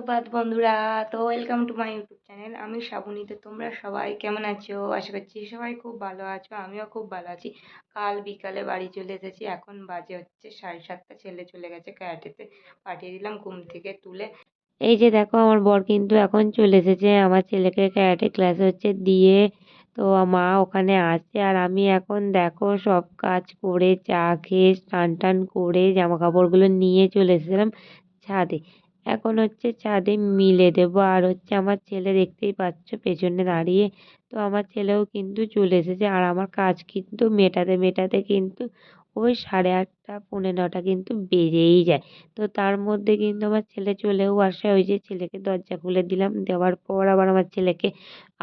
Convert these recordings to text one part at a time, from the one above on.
সুপ্রভাত বন্ধুরা। তো welcome to my YouTube channel আমি শ্রাবণী তো তোমরা সবাই কেমন আছো? আশা করছি সবাই খুব ভালো আছো, আমিও খুব ভালো আছি। কাল বিকালে বাড়ি চলে এসেছি। এখন বাজে হচ্ছে সাড়ে সাতটা। ছেলে চলে গেছে ক্যারাটেতে পাঠিয়ে দিলাম ঘুম থেকে তুলে। এই যে দেখো, আমার বর কিন্তু এখন চলে এসেছে। আমার ছেলেকে ক্যারাটে ক্লাস হচ্ছে দিয়ে। তো মা ওখানে আছে আর আমি এখন দেখো সব কাজ করে, চা খেয়ে, স্নান টান করে জামা কাপড়গুলো নিয়ে চলে এসেছিলাম ছাদে। এখন হচ্ছে ছাদে মিলে দেবো। আর হচ্ছে আমার ছেলে দেখতেই পাচ্ছ পেছনে দাঁড়িয়ে। তো আমার ছেলেও কিন্তু চলে এসেছে। আর আমার কাজ কিন্তু মেটাতে মেটাতে কিন্তু ওই সাড়ে আটটা, পৌনে নটা কিন্তু বেজেই যায়। তো তার মধ্যে কিন্তু আমার ছেলে চলেও আসে। ওই যে ছেলেকে দরজা খুলে দিলাম। দেওয়ার পর আবার আমার ছেলেকে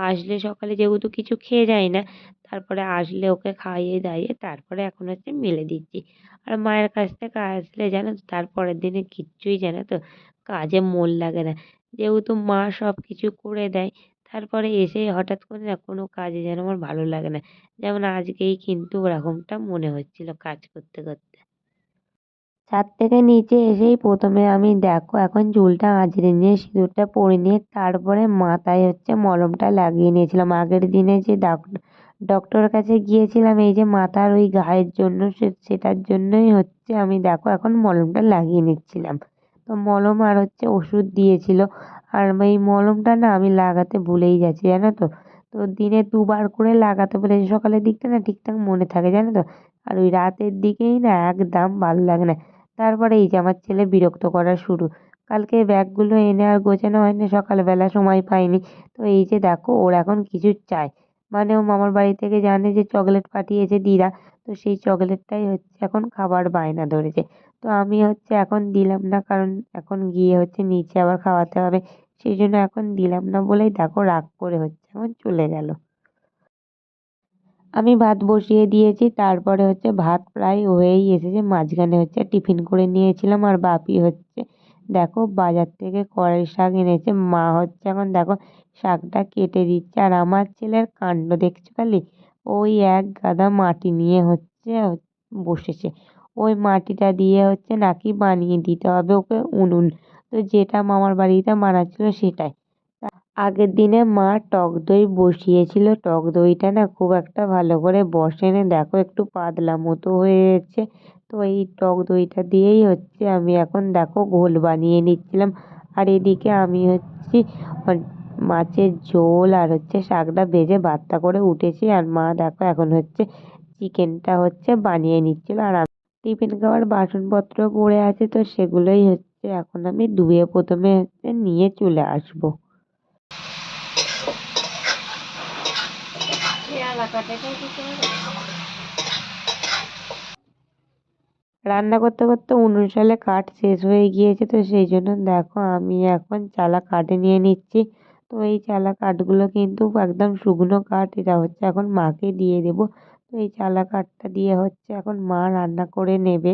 আসলে সকালে যেহেতু কিছু খেয়ে যায় না, তারপরে আসলে ওকে খাইয়ে দাইয়ে তারপরে এখন হচ্ছে মেলে দিচ্ছি। আর মায়ের কাছ থেকে আসলে জানো তো তারপরের দিনে কিচ্ছুই জানো তো, কাজে মন লাগে না। যেহেতু মা সব কিছু করে দেয় তারপরে এসে হঠাৎ করে না কোনো কাজে যেন আমার ভালো লাগে না। যেমন আজকেই কিন্তু ওরকমটা মনে হচ্ছিল কাজ করতে করতে। ছাদ থেকে নিচে এসেই প্রথমে আমি, দেখো, এখন চুলটা আঁচড়ে নিয়ে সিঁদুরটা পরে নিয়ে তারপরে মাথায় হচ্ছে মলমটা লাগিয়ে নিয়েছিলাম। আগের দিনে যে ডক্টরের কাছে গিয়েছিলাম, এই যে মাথার ওই গায়ের জন্য সেটার জন্যই হচ্ছে আমি, দেখো, এখন মলমটা লাগিয়ে নিচ্ছিলাম। তো মলম আর হচ্ছে ওষুধ দিয়েছিল। আর এই মলমটা না আমি লাগাতে ভুলেই যাচ্ছি, জানো তো? তো দিনে দুবার করে লাগাতে বলেছে সকালের দিকটা না ঠিকঠাক মনে থাকে, জানো তো? আর ওই রাতের দিকেই না একদম ভালো লাগে না। তারপরে এই যে আমার ছেলে বিরক্ত করা শুরু। কালকে ব্যাগগুলো এনে আর গোছানো হয়নি, সকালবেলা সময় পাইনি। তো এই যে দেখো, ওর এখন কিছু চাই। মানে ও মামার বাড়ি থেকে জানে যে চকলেট পাঠিয়েছে দিদা। তো সেই চকলেটটাই হচ্ছে এখন খাবার বায়না ধরেছে। তো আমি হচ্ছে এখন দিলাম না, কারণ এখন গিয়ে হচ্ছে নিচে আবার খাওয়াতে হবে। সেই জন্য এখন দিলাম না বলেই দেখো রাগ করে হচ্ছে আমার চলে গেল। আমি ভাত বসিয়ে দিয়েছি, তারপরে হচ্ছে ভাত প্রায় হয়েই এসেছে, মাঝখানে হচ্ছে টিফিন করে নিয়েছিলাম আর বাপি হচ্ছে, দেখো বাজার থেকে কড়াই শাক এনেছে, মা হচ্ছে এখন দেখো শাকটা কেটে দিচ্ছে আর আমার ছেলের কাণ্ড দেখছ খালি? ওই এক গাদা মাটি নিয়ে হচ্ছে বসেছে, ওই মাটিটা দিয়ে হচ্ছে নাকি বানিয়ে দিতে হবে ওকে উনুন। তো যেটা মামার বাড়িতে বানাচ্ছিল সেটাই। আগের দিনে মা টক দই বসিয়েছিল। টক দইটা না খুব একটা ভালো করে বসেনি। দেখো একটু পাতলা মতো হয়েছে। তো এই টক দইটা দিয়েই হচ্ছে আমি এখন দেখো ঘোল বানিয়ে নিচ্ছিলাম। আর এদিকে আমি হচ্ছে মাছের ঝোল আর হচ্ছে শাকটা ভেজে ভাতটা করে উঠেছি। আর মা দেখো এখন হচ্ছে চিকেনটা হচ্ছে বানিয়ে নিচ্ছিল। আর টিফিন খাওয়ার বাসনপত্র পড়ে আছে তো সেগুলোই হচ্ছে এখন আমি ধুয়ে প্রথমে নিয়ে চলে আসব। রান্না করতে করতে উনুন সালে কাঠ শেষ হয়ে গিয়েছে, তো সেই জন্য দেখো আমি এখন চালা কাঠে নিয়ে নিচ্ছি। তো এই চালা কাঠগুলো কিন্তু একদম শুকনো কাঠ, এটা হচ্ছে এখন মাকে দিয়ে দেবো। তো এই চালা কাঠটা দিয়ে হচ্ছে এখন মা রান্না করে নেবে।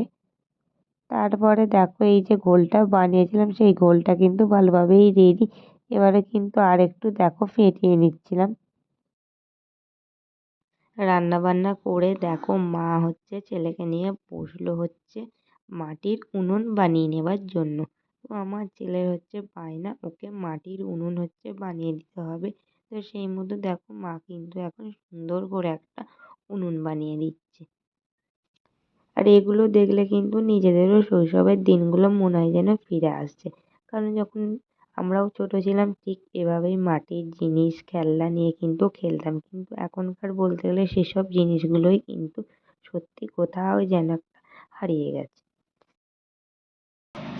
তারপরে দেখো এই যে ঘোলটা বানিয়েছিলাম, সেই ঘোলটা কিন্তু ভালোভাবেই রেডি এবারে কিন্তু আর একটু দেখো ফেটিয়ে নিচ্ছিলাম। রান্না বান্না করে দেখো মা হচ্ছে ছেলেকে নিয়ে বসল হচ্ছে মাটির উনুন বানিয়ে নেবার জন্য। তো আমার ছেলের হচ্ছে বায়না ওকে মাটির উনুন হচ্ছে বানিয়ে দিতে হবে। তো সেই মতো দেখো মা কিন্তু এখন সুন্দর করে একটা উনুন বানিয়ে দিচ্ছে। আর এগুলো দেখলে কিন্তু নিজেদেরও শৈশবের দিনগুলো মনে হয় যেন ফিরে আসছে। কারণ যখন আমরাও ছোটো ছিলাম, ঠিক এভাবেই মাটির জিনিস, খেলনা নিয়ে কিন্তু খেলতাম। কিন্তু এখনকার বলতে গেলে সেসব জিনিসগুলোই কিন্তু সত্যি কোথাও যেন হারিয়ে গেছে।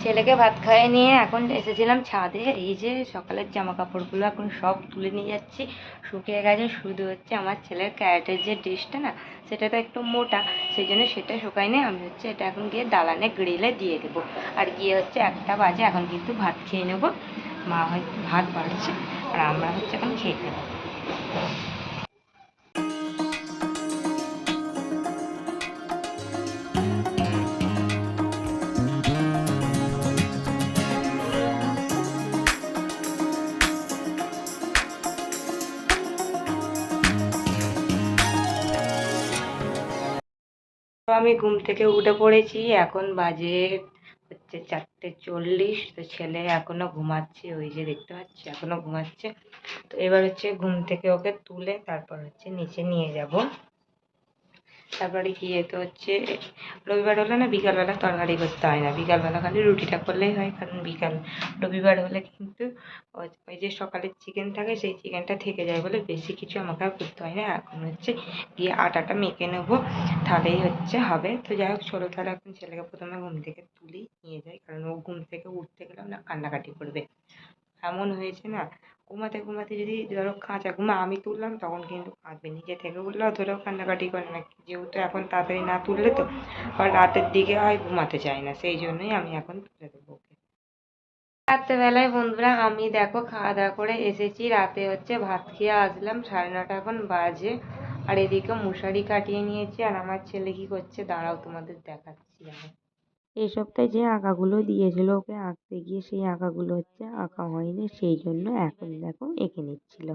ছেলেকে ভাত খাইয়ে নিয়ে এখন এসেছিলাম ছাদে। এই যে সকালের জামা কাপড়গুলো এখন সব তুলে নিয়ে যাচ্ছি। শুকিয়ে গেছে, শুধু হচ্ছে আমার ছেলের ক্যারেটের যে ড্রেসটা না, সেটা তো একটু মোটা, সেই জন্য সেটা শুকাই নেই আমি হচ্ছে এটা এখন গিয়ে দালানে গ্রিলে দিয়ে দেবো। আর গিয়ে হচ্ছে একটা বাজে এখন কিন্তু ভাত খেয়ে নেব। মা হয়তো ভাত বাড়ছে, আর আমরা হচ্ছে এখন খেয়ে নেব। আমি ঘুম থেকে উঠে পড়েছি, এখন বাজে হচ্ছে চারটে চল্লিশ। তো ছেলে এখনও ঘুমাচ্ছে, ওই যে দেখতে পাচ্ছি, এখনও ঘুমাচ্ছে। তো এবার হচ্ছে ঘুম থেকে ওকে তুলে তারপর হচ্ছে নিচে নিয়ে যাব। তারপরে গিয়ে তো হচ্ছে, রবিবার হলে না বিকালবেলা তরকারি করতে হয় না। বিকালবেলা খালি রুটিটা করলেই হয়, কারণ বিকাল, রবিবার হলে কিন্তু ওই যে সকালের চিকেন থাকে, সেই চিকেনটা থেকে যায় বলে বেশি কিছু আমাকে আর করতে হয় না। এখন হচ্ছে গিয়ে আটাটা মেখে নেব, তাহলেই হচ্ছে হবে। তো যাই হোক, চলো তাহলে এখন ছেলেকে প্রথমে ঘুম থেকে তুলি, নিয়ে যাই, কারণ ও ঘুম থেকে উঠতে গেলে না কান্নাকাটি করবে। এমন হয়েছে না ঘুমাতে ঘুমাতে যদি ধরো কাঁচা ঘুমা, আমি তুললাম তখন কিন্তু কাঁদবে নিজে থেকে উঠলেও ধরো কান্নাকাটি করে না। যেহেতু এখন তাড়াতাড়ি না তুললে তো আর রাতের দিকে হয় ঘুমাতে চায় না, সেই জন্যই আমি এখন তুলে দেবো ওকে। রাত্রেবেলায় বন্ধুরা আমি দেখো খাওয়া দাওয়া করে এসেছি, রাতে হচ্ছে ভাত খেয়ে আসলাম, সাড়ে নটা এখন বাজে। আর এদিকে মশারি কাটিয়ে নিয়েছি, আর আমার ছেলে কি করছে, দাঁড়াও তোমাদের দেখাচ্ছি আমি। এই সপ্তাহে যে আঁকাগুলো দিয়েছিল ওকে আঁকতে গিয়ে সেই আঁকাগুলো হচ্ছে আঁকা হয়নি সেই জন্য এখন দেখো এঁকে নিচ্ছিল।